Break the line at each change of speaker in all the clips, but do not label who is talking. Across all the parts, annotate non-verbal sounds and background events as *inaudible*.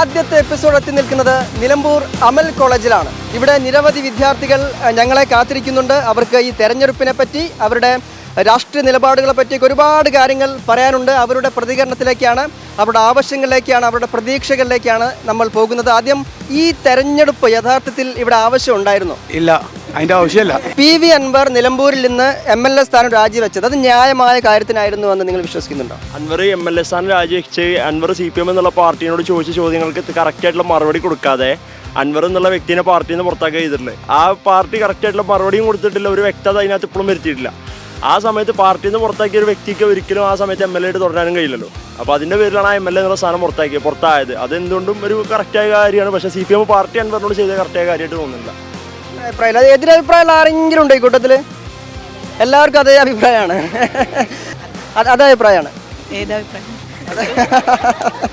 ആദ്യത്തെ എപ്പിസോഡ് എത്തി നിൽക്കുന്നത് നിലമ്പൂർ അമൽ കോളേജിലാണ്. ഇവിടെ നിരവധി വിദ്യാർത്ഥികൾ ഞങ്ങളെ കാത്തിരിക്കുന്നുണ്ട്. അവർക്ക് ഈ തെരഞ്ഞെടുപ്പിനെ പറ്റി അവരുടെ രാഷ്ട്രീയ നിലപാടുകളെ പറ്റിയൊക്കെ ഒരുപാട് കാര്യങ്ങൾ പറയാനുണ്ട്. അവരുടെ പ്രതികരണത്തിലേക്കാണ് അവരുടെ ആവശ്യങ്ങളിലേക്കാണ് അവരുടെ പ്രതീക്ഷകളിലേക്കാണ് നമ്മൾ പോകുന്നത്. ആദ്യം ഈ തെരഞ്ഞെടുപ്പ് യഥാർത്ഥത്തിൽ ഇവിടെ ആവശ്യം ഉണ്ടായിരുന്നു
ഇല്ല. അതിന്റെ ആവശ്യമല്ല.
പി വി അൻവർ നിലമ്പൂരിൽ നിന്ന് എം എൽ എ സ്ഥാനം രാജിവെച്ചത് അത് ന്യായമായ കാര്യത്തിനായിരുന്നു എന്ന് നിങ്ങൾ വിശ്വസിക്കുന്നുണ്ടോ?
അൻവർ എം എൽ എ സ്ഥാനം രാജിവെച്ച് അൻവർ സി പി എം എന്നുള്ള പാർട്ടിയോട് ചോദിച്ച ചോദ്യങ്ങൾക്ക് കറക്റ്റ് ആയിട്ടുള്ള മറുപടി കൊടുക്കാതെ അൻവർ എന്നുള്ള വ്യക്തിനെ പാർട്ടിയിൽ നിന്ന് പുറത്താക്കുക ചെയ്തിട്ടുള്ളത് ആ പാർട്ടി കറക്റ്റ് ആയിട്ടുള്ള മറുപടിയും കൊടുത്തിട്ടില്ല ഒരു വ്യക്തത അതിനകത്ത് ഇപ്പോഴും വരുത്തിയിട്ടില്ല. ആ സമയത്ത് പാർട്ടിയിൽ നിന്ന് പുറത്താക്കിയ ഒരു വ്യക്തിക്ക് ഒരിക്കലും ആ സമയത്ത് എം എൽ എ ആയിട്ട് തുടരാനും കഴിയില്ലല്ലോ. അപ്പോൾ അതിന്റെ പേരിലാണ് ആ എം എൽ എ എന്നുള്ള സ്ഥാനം പുറത്താക്കിയത്. പുറത്തായത്. അത് എന്തുകൊണ്ടും ഒരു കറക്റ്റായ കാര്യമാണ്. പക്ഷേ സി പി എം പാർട്ടി അൻവറിനോട് ചെയ്ത കറക്റ്റായ കാര്യമായിട്ട് തോന്നുന്നില്ല.
അഭിപ്രായം അത് എതിരഭിപ്രായമുള്ള ആരെങ്കിലും ഉണ്ടോ ഈ കൂട്ടത്തിൽ എല്ലാവർക്കും അതേ അഭിപ്രായമാണ്. അതേ അഭിപ്രായമാണ്. *laughs*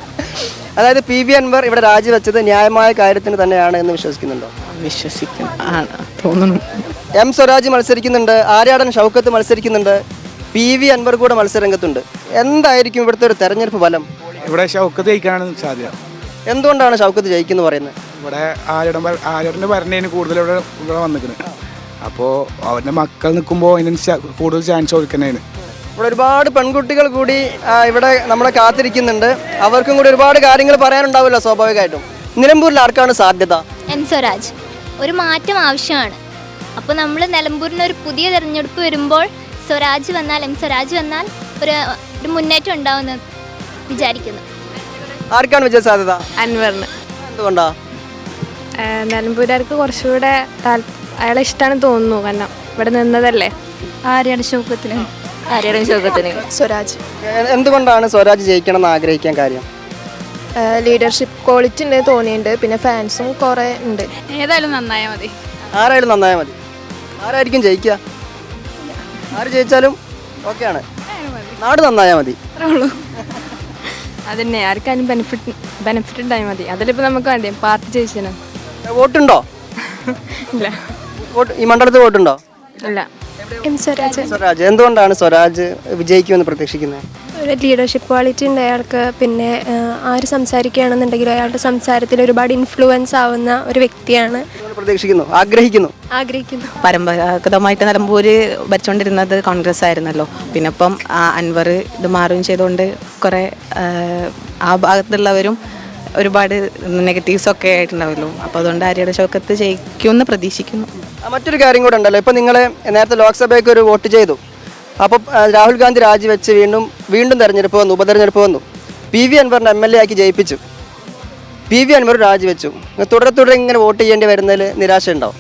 അതായത് പി ബി അൻവർ ഇവിടെ രാജിവെച്ചത് ന്യായമായ കാര്യത്തിന് തന്നെയാണ് എന്ന് വിശ്വസിക്കുന്നുണ്ടോ?
വിശ്വസിക്കുന്നു തോന്നുന്നു.
എം സ്വരാജ് മത്സരിക്കുന്നുണ്ട് ആര്യാടൻ ഷൗക്കത്ത് മത്സരിക്കുന്നുണ്ട് പി വി അൻവർ കൂടെ മത്സരരംഗത്തുണ്ട്. എന്തായിരിക്കും ഇവിടുത്തെ ഒരു തെരഞ്ഞെടുപ്പ് ഫലം?
ഇവിടെ ഷൗക്കത്ത് ജയിക്കാനാണ് സാധ്യത.
എന്തുകൊണ്ടാണ് ഷൗക്കത്ത് ജയിക്കുന്നു പറയുന്നത്?
ഇവിടെ ആര്യടം ആര്യടന്റെ ഭരണയാണ് കൂടുതൽ ഇവിടെ ഇവിടെ വന്നിക്കുന്നത് അപ്പോൾ അവരുടെ മക്കൾ നിൽക്കുമ്പോൾ അതിന് ച- കൂടുതൽ ചാൻസ് കൊടുക്കുന്നതിന്
ഇവിടെ ഒരുപാട് പെൺകുട്ടികൾ കൂടി ഇവിടെ നമ്മളെ കാത്തിരിക്കുന്നുണ്ട്. അവർക്കും കൂടി ഒരുപാട് കാര്യങ്ങൾ പറയാനുണ്ടാവുമല്ലോ സ്വാഭാവികമായിട്ടും. നിലമ്പൂരിൽ ആർക്കാണ് സാധ്യത?
എം സ്വരാജ് ഒരു മാറ്റം ആവശ്യമാണ്. അപ്പോൾ നമ്മൾ നിലമ്പൂരിന് ഒരു പുതിയ തെരഞ്ഞെടുപ്പ് വരുമ്പോൾ സ്വരാജ് വന്നാൽ എം സ്വരാജ് വന്നാൽ ഒരു ഒരു മുന്നേറ്റം ഉണ്ടാവുമെന്ന് വിചാരിക്കുന്നു.
ആർക്കാണ് വിജയ സാധ്യത?
അൻവറിന്.
എന്തുകൊണ്ടാ?
നിലമ്പൂരാർക്ക് കുറച്ചുകൂടെ അയാളെ ഇഷ്ടമാണ് തോന്നുന്നു. കാരണം ഇവിടെ നിന്നതല്ലേ?
ആര്യാണ് ശോകത്തിന്?
സ്വരാജ്.
എന്തുകൊണ്ടാണ് സ്വരാജ് ജയിക്കണം എന്ന് ആഗ്രഹിക്കാൻ കാര്യം?
ലീഡർഷിപ്പ് ക്വാളിറ്റി ഉണ്ട് തോന്നിയിട്ടുണ്ട്. പിന്നെ ഫാൻസും കുറേ ഉണ്ട്.
ഏതായാലും നന്നായാൽ മതി.
ആരായാലും നന്നായാൽ മതി. ആരായിരിക്കും ജയിക്കുക? ആര് ജയിച്ചാലും ഓക്കെയാണ് നാട് നന്നായാൽ മതി.
അതന്നെ ആർക്കാനും ബെനിഫിറ്റ് ബെനിഫിറ്റ് ഉണ്ടായാൽ മതി. അതിലിപ്പോൾ നമുക്ക് വേണ്ടേ? പാർട്ടി ജയിച്ചാലും.
വോട്ടുണ്ടോ?
ഇല്ല.
വോട്ട് ഈ മണ്ഡലത്തിൽ വോട്ടുണ്ടോ?
ഇല്ല. സ്വരാജ്.
സ്വരാജ്. എന്തുകൊണ്ടാണ് സ്വരാജ് വിജയിക്കുമെന്ന് പ്രതീക്ഷിക്കുന്നത്?
ഒരു ലീഡർഷിപ്പ് ക്വാളിറ്റി ഉണ്ട് അയാൾക്ക്. പിന്നെ ആര് സംസാരിക്കുകയാണെന്നുണ്ടെങ്കിലും അയാളുടെ സംസാരത്തിൽ ഒരുപാട് ഇൻഫ്ലുവൻസ് ആവുന്ന ഒരു വ്യക്തിയാണ്.
പ്രതീക്ഷിക്കുന്നു? ആഗ്രഹിക്കുന്നു?
ആഗ്രഹിക്കുന്നു.
പരമ്പരാഗതമായിട്ട് നിലമ്പൂര് ഭരിച്ചുകൊണ്ടിരുന്നത് കോൺഗ്രസ് ആയിരുന്നല്ലോ. പിന്നെ ഇപ്പം അൻവർ ഇത് മാറുകയും ചെയ്തുകൊണ്ട് കുറേ ആ ഭാഗത്തുള്ളവരും ഒരുപാട് നെഗറ്റീവ്സ് ഒക്കെ ആയിട്ടുണ്ടാവുമല്ലോ അപ്പോൾ അതുകൊണ്ട് ആര്യയുടെ ശോകത്ത് ജയിക്കുമെന്ന് പ്രതീക്ഷിക്കുന്നു.
മറ്റൊരു കാര്യം കൂടെ ഉണ്ടല്ലോ. ഇപ്പോൾ നിങ്ങൾ നേരത്തെ ലോക്സഭയ്ക്ക് ഒരു വോട്ട് ചെയ്തു. അപ്പോൾ രാഹുൽ ഗാന്ധി രാജിവെച്ച് വീണ്ടും വീണ്ടും തെരഞ്ഞെടുപ്പ് വന്നു ഉപതെരഞ്ഞെടുപ്പ് വന്നു. പി വി അൻവറിനെ എം എൽ എ ആക്കി ജയിപ്പിച്ചു. പി വി അൻവർ രാജിവെച്ചു. തുടരെ തുടരെ ഇങ്ങനെ വോട്ട് ചെയ്യേണ്ടി വരുന്നതിൽ നിരാശ ഉണ്ടാവും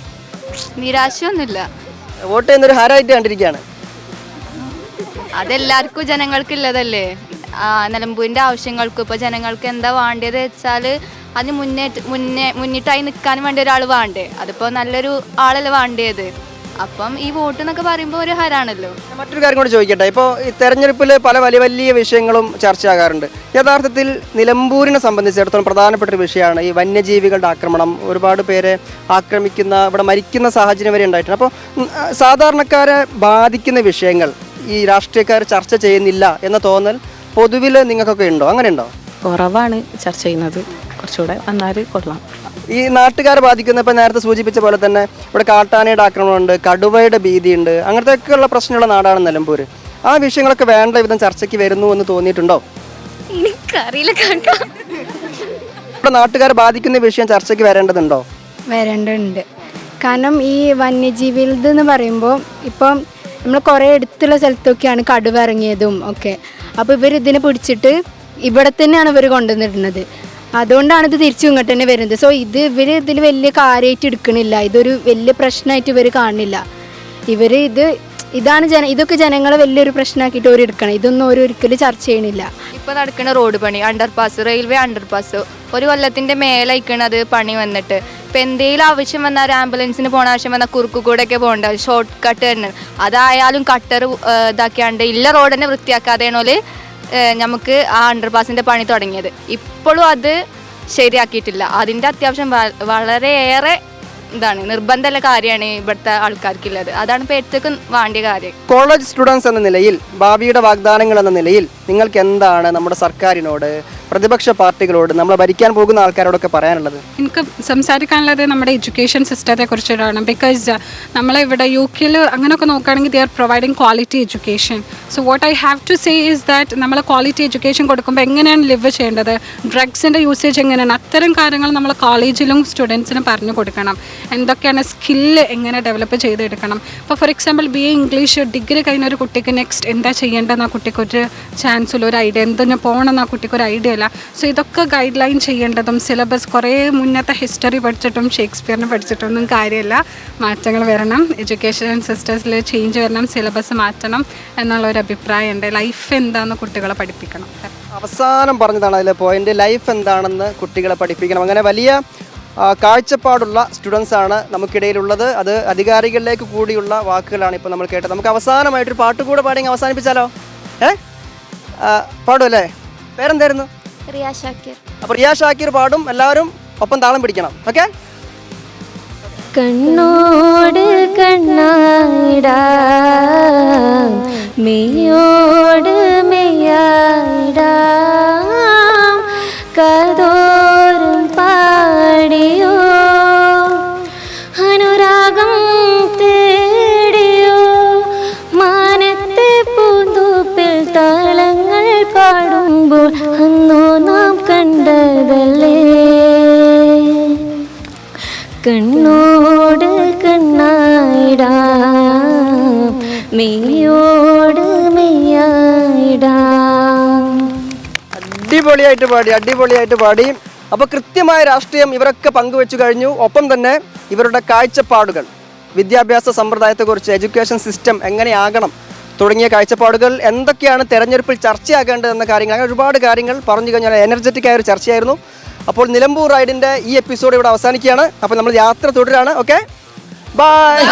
നിരാശയൊന്നുമില്ല.
വോട്ട് ചെയ്യുന്നൊരു ഹാരായിട്ട് കണ്ടിരിക്കുകയാണ്.
അതെല്ലാവർക്കും ജനങ്ങൾക്കുള്ളതല്ലേ നിലമ്പൂരിന്റെ ആവശ്യങ്ങൾക്ക് ഇപ്പോൾ ജനങ്ങൾക്ക് എന്താ വേണ്ടത് വെച്ചാൽ അതിന് മുന്നേറ്റ് മുന്നേ മുന്നിട്ടായി നിൽക്കാനും വേണ്ടി ഒരാൾ വേണ്ടേ? അതിപ്പോൾ നല്ലൊരു ആളല്ലേ വേണ്ടത്? അപ്പം ഈ വോട്ട് എന്നൊക്കെ പറയുമ്പോൾ ഒരു ഹരാണല്ലോ.
മറ്റൊരു കാര്യം കൂടി ചോദിക്കട്ടെ. ഇപ്പോൾ ഈ തെരഞ്ഞെടുപ്പിൽ പല വലിയ വലിയ വിഷയങ്ങളും ചർച്ച ചർച്ചയാകാറുണ്ട് യഥാർത്ഥത്തിൽ നിലമ്പൂരിനെ സംബന്ധിച്ചിടത്തോളം പ്രധാനപ്പെട്ട ഒരു വിഷയമാണ് ഈ വന്യജീവികളുടെ ആക്രമണം. ഒരുപാട് പേരെ ആക്രമിക്കുന്ന ഇവിടെ മരിക്കുന്ന സാഹചര്യം വരെ ഉണ്ടായിട്ടുണ്ട്. അപ്പോൾ സാധാരണക്കാരെ ബാധിക്കുന്ന വിഷയങ്ങൾ ഈ രാഷ്ട്രീയക്കാർ ചർച്ച ചെയ്യുന്നില്ല എന്ന തോന്നൽ പൊതുവിൽ നിങ്ങൾക്കൊക്കെ ഉണ്ടോ? അങ്ങനെ ഉണ്ടോ?
കുറവാണ് ചർച്ച ചെയ്യുന്നത്. കുറച്ചുകൂടെ വന്നാൽ കൊള്ളാം.
ഈ നാട്ടുകാരെ ബാധിക്കുന്ന ഇപ്പം നേരത്തെ സൂചിപ്പിച്ച പോലെ തന്നെ ഇവിടെ കാട്ടാനയുടെ ആക്രമണമുണ്ട് കടുവയുടെ ഭീതിയുണ്ട് അങ്ങനത്തെയൊക്കെയുള്ള പ്രശ്നമുള്ള നാടാണ് നിലമ്പൂർ ആ വിഷയങ്ങളൊക്കെ വേണ്ട വിധം ചർച്ചയ്ക്ക് വരുന്നു എന്ന് തോന്നിയിട്ടുണ്ടോ?
എനിക്കറിയില്ല
ഇവിടെ നാട്ടുകാരെ ബാധിക്കുന്ന വിഷയം ചർച്ചയ്ക്ക് വരേണ്ടതുണ്ടോ?
വരേണ്ടതുണ്ട്. കാരണം ഈ വന്യജീവികളുടെ എന്ന് പറയുമ്പോൾ ഇപ്പം നമ്മൾ കുറേ അടുത്തുള്ള സ്ഥലത്തൊക്കെയാണ് കടുവ ഇറങ്ങിയതും ഒക്കെ. അപ്പോൾ ഇവർ ഇതിനെ പിടിച്ചിട്ട് ഇവിടെ തന്നെയാണ് ഇവർ കൊണ്ടുവന്നിടുന്നത്. അതുകൊണ്ടാണ് ഇത് തിരിച്ചു ഇങ്ങോട്ട് തന്നെ വരുന്നത്. സോ ഇത് ഇവർ ഇതിൽ വലിയ കാര്യമായിട്ട് എടുക്കണില്ല. ഇതൊരു വലിയ പ്രശ്നമായിട്ട് ഇവർ കാണുന്നില്ല. ഇവർ ഇത് ഇതാണ് ജന ഇതൊക്കെ ജനങ്ങളെ വലിയൊരു പ്രശ്നമാക്കിയിട്ട് അവർ എടുക്കണം. ഇതൊന്നും അവർ ഒരിക്കലും ചർച്ച ചെയ്യണില്ല.
ഇപ്പോൾ നടക്കുന്ന റോഡ് പണി അണ്ടർപാസ് റെയിൽവേ അണ്ടർപാസ് ഒരു കൊല്ലത്തിന്റെ അത് പണി വന്നിട്ട്. ഇപ്പം എന്തെങ്കിലും ആവശ്യം വന്നാൽ ഒരു ആംബുലൻസിന് പോകുന്ന ആവശ്യം വന്നാൽ കുറുക്കു കൂടെയൊക്കെ പോകണ്ട. ഷോർട്ട് കട്ട് തന്നെ. അതായാലും കട്ടർ ഇതാക്കിയാണ്ട് ഇല്ല റോഡ് തന്നെ വൃത്തിയാക്കാതെയാണോൽ നമുക്ക് ആ അണ്ടർപാസിന്റെ പണി തുടങ്ങിയത്. ഇപ്പോഴും അത് ശരിയാക്കിയിട്ടില്ല. അതിന്റെ അത്യാവശ്യം വളരെയേറെ ഇതാണ് നിർബന്ധമുള്ള കാര്യമാണ് ഇവിടുത്തെ ആൾക്കാർക്കുള്ളത്. അതാണ് ഇപ്പോൾ ഏറ്റവും വേണ്ടിയ കാര്യം.
കോളേജ് സ്റ്റുഡൻസ് എന്ന നിലയിൽ ഭാവിയുടെ വാഗ്ദാനങ്ങൾ എന്ന നിലയിൽ നിങ്ങൾക്ക് എന്താണ് നമ്മുടെ സർക്കാരിനോട് പ്രതിപക്ഷ പാർട്ടികളോട് നമ്മൾ ഭരിക്കാൻ പോകുന്ന ആൾക്കാരോടൊക്കെ പറയാനുള്ളത്?
എനിക്ക് സംസാരിക്കാനുള്ളത് നമ്മുടെ എഡ്യൂക്കേഷൻ സിസ്റ്റത്തെ കുറിച്ചിട്ടാണ്. ബിക്കോസ് നമ്മളിവിടെ യു കെയിൽ അങ്ങനെയൊക്കെ നോക്കുകയാണെങ്കിൽ they are providing quality education so what I have to say is that നമ്മൾ ക്വാളിറ്റി എഡ്യൂക്കേഷൻ കൊടുക്കുമ്പോൾ എങ്ങനെയാണ് ലിവ് ചെയ്യേണ്ടത്? ഡ്രഗ്സിന്റെ യൂസേജ് എങ്ങനെയാണ്? അത്തരം കാര്യങ്ങൾ നമ്മൾ കോളേജിലും സ്റ്റുഡൻസിനും പറഞ്ഞു കൊടുക്കണം. എന്തൊക്കെയാണ് സ്കില്ല് എങ്ങനെ ഡെവലപ്പ് ചെയ്തെടുക്കണം? ഇപ്പോൾ for example B A English degree കഴിഞ്ഞ ഒരു കുട്ടിക്ക് നെക്സ്റ്റ് എന്താ ചെയ്യേണ്ടതെന്ന് ആ കുട്ടിക്ക് ഒരു ചാൻസ് ഉള്ള ഒരു ഐഡിയ എന്തിനു പോകണമെന്ന് ആ കുട്ടിക്ക് ഒരു ഐഡിയ ഇല്ല. സോ ഇതൊക്കെ ഗൈഡ് ലൈൻ ചെയ്യേണ്ടതും സിലബസ് കുറേ മുന്നത്തെ ഹിസ്റ്ററി പഠിച്ചിട്ടും ഷേക്സ്പിയറിനെ പഠിച്ചിട്ടൊന്നും കാര്യമില്ല. മാറ്റങ്ങൾ വരണം എഡ്യൂക്കേഷൻ സിസ്റ്റേഴ്സിൽ ചേഞ്ച് വരണം സിലബസ് മാറ്റണം എന്നുള്ള ഒരു അഭിപ്രായം ഉണ്ട് ലൈഫ് എന്താണെന്ന് കുട്ടികളെ പഠിപ്പിക്കണം.
അവസാനം പറഞ്ഞതാണ് അതിലെ പോയിന്റ് ലൈഫ് എന്താണെന്ന് കുട്ടികളെ പഠിപ്പിക്കണം. അങ്ങനെ വലിയ കാഴ്ചപ്പാടുള്ള സ്റ്റുഡൻസ് ആണ് നമുക്കിടയിലുള്ളത്. അത് അധികാരികളിലേക്ക് കൂടിയുള്ള വാക്കുകളാണ് ഇപ്പോൾ നമ്മൾ കേട്ടത്. നമുക്ക് അവസാനമായിട്ടൊരു പാട്ട് കൂടെ പാടി അവസാനിപ്പിച്ചാലോ? ഏ? പാടുമല്ലേ പേരെന്തായിരുന്നു?
റിയ ഷാക്കിർ.
അപ്പോൾ റിയ ഷാക്കിർ പാടും എല്ലാവരും ഒപ്പം താളം പിടിക്കണം. ഓക്കെ?
കണ്ണോട് കണ്ണാട മെയ്യോട് മെയ്യാട കതോറും പാടിയോ അനുരാഗം തേടിയോ മാനത്തെ പൂന്തോപ്പിൽ താളങ്ങൾ പാടുമ്പോൾ അന്നോ കണ്ണോട് കണ്ണായിടാ മെയ്യോട് മെയ്യായിടാ.
അടിപൊളിയായിട്ട് പാടി അടിപൊളിയായിട്ട് പാടി. അപ്പോൾ കൃത്യമായ രാഷ്ട്രീയം ഇവരൊക്കെ പങ്കുവെച്ചു കഴിഞ്ഞു. ഒപ്പം തന്നെ ഇവരുടെ കാഴ്ചപ്പാടുകൾ വിദ്യാഭ്യാസ സമ്പ്രദായത്തെക്കുറിച്ച് എഡ്യൂക്കേഷൻ സിസ്റ്റം എങ്ങനെയാകണം തുടങ്ങിയ കാഴ്ചപ്പാടുകൾ എന്തൊക്കെയാണ് തെരഞ്ഞെടുപ്പിൽ ചർച്ചയാകേണ്ടതെന്ന കാര്യങ്ങൾ അങ്ങനെ ഒരുപാട് കാര്യങ്ങൾ പറഞ്ഞു കഴിഞ്ഞാൽ എനർജറ്റിക് ഒരു ചർച്ചയായിരുന്നു. അപ്പോൾ നിലമ്പൂർ റൈഡിന്റെ ഈ എപ്പിസോഡ് ഇവിടെ അവസാനിക്കുകയാണ്. അപ്പോൾ നമ്മൾ യാത്ര തുടരാണ്. ഓക്കെ? ബൈ!